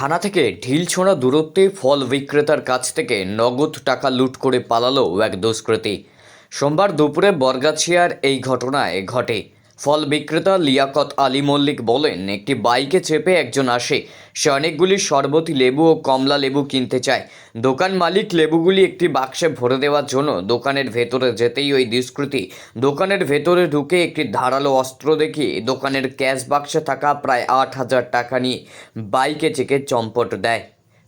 থানা থেকে ঢিল ছোঁড়া দূরত্বে ফল বিক্রেতার কাছ থেকে নগদ টাকা লুট করে পালালো এক দুষ্কৃতী। সোমবার দুপুরে বরগাছিয়ার এই ঘটনায় ঘটে। ফল বিক্রেতা লিয়াকত আলী মল্লিক বলেন, একটি বাইকে চেপে একজন আসে। সে অনেকগুলি শরবতী, লেবু ও কমলা লেবু কিনতে চায়। দোকান মালিক লেবুগুলি একটি বাক্সে ভরে দেওয়ার জন্য দোকানের ভেতরে যেতেই ওই দুষ্কৃতী দোকানের ভেতরে ঢুকে একটি ধারালো অস্ত্র দেখিয়ে দোকানের ক্যাশ বাক্সে থাকা প্রায় আট হাজার টাকা নিয়ে বাইকে চেকে চম্পট দেয়।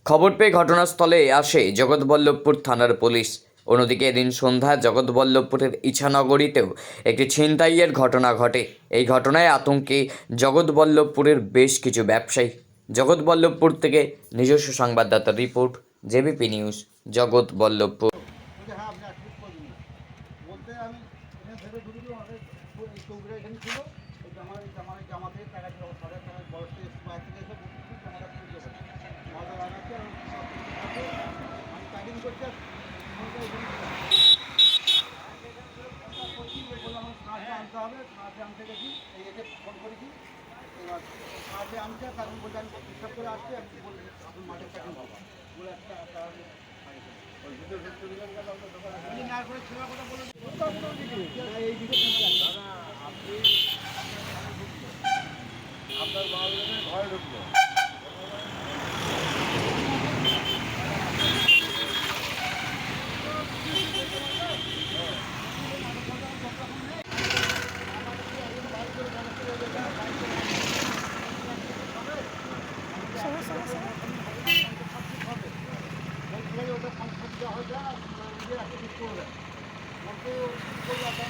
খবর পেয়ে ঘটনাস্থলে আসে জগৎবল্লভপুর থানার পুলিশ। অন্যদিকে এদিন সন্ধ্যা জগৎবল্লভপুরের ইছানগরীতেও একটি ছিনতাইয়ের ঘটনা ঘটে। এই ঘটনায় আতঙ্কে জগৎবল্লভপুরের বেশ কিছু ব্যবসায়ী। জগৎবল্লভপুর থেকে নিজস্ব সংবাদদাতার রিপোর্ট, জেবিপি নিউজ, জগৎবল্লভপুর। এখানে এখানে এখানে আনতে হবে কাজে আনতে গেছি এই ফোন করেছি এবার আনছে তখন বলছে আমি হিসাব করে আসছি আমি বলছি আপনি মাঠে প্যাকিং হব বলে একটা একটা ওই ভিতরে ঢুকতে না করে ছেলে কথা বলে এই দিকে দাদা আপনি আপনার বাবা ঘরে ঢুকলো।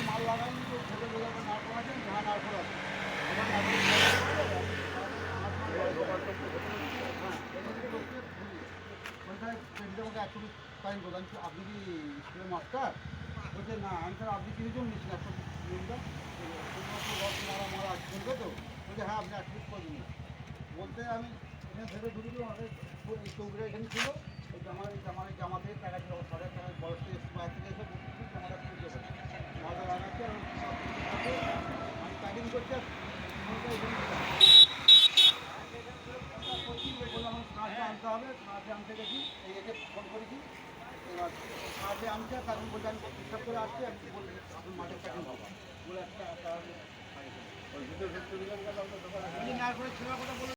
মাল লাগান তো ছেলে বলছে না আমি স্যার আপনি আছে শুনবে তো বলছে হ্যাঁ আপনি না বলতে আমি এখানে ভেবে ঢুকে দিলাম আমাদের চৌকিটা এখানে ছিল। ওই জামা জামা জামাতে টাকা ছিল সাড়ে টাকা বয়স থেকে বাইরে থেকে এসে বলছি জামাটা খুলে দেবো মাথা লাগাচ্ছে আমি সব কিছু থাকে। আমি প্যাকিং করছি আর ফোনটা এখানে ছিল। করছি, বললাম আমার কাজে আনতে হবে কাজে আনতে গেছি। এই এসে ফোন করেছি এবার কাজে আনছে তখন বলছে আমি হিসাব করে আসছি আমি বলছি আপনি মাঠে প্যাকিং হব বলে একটা ঢুকতে না করে কথা বলে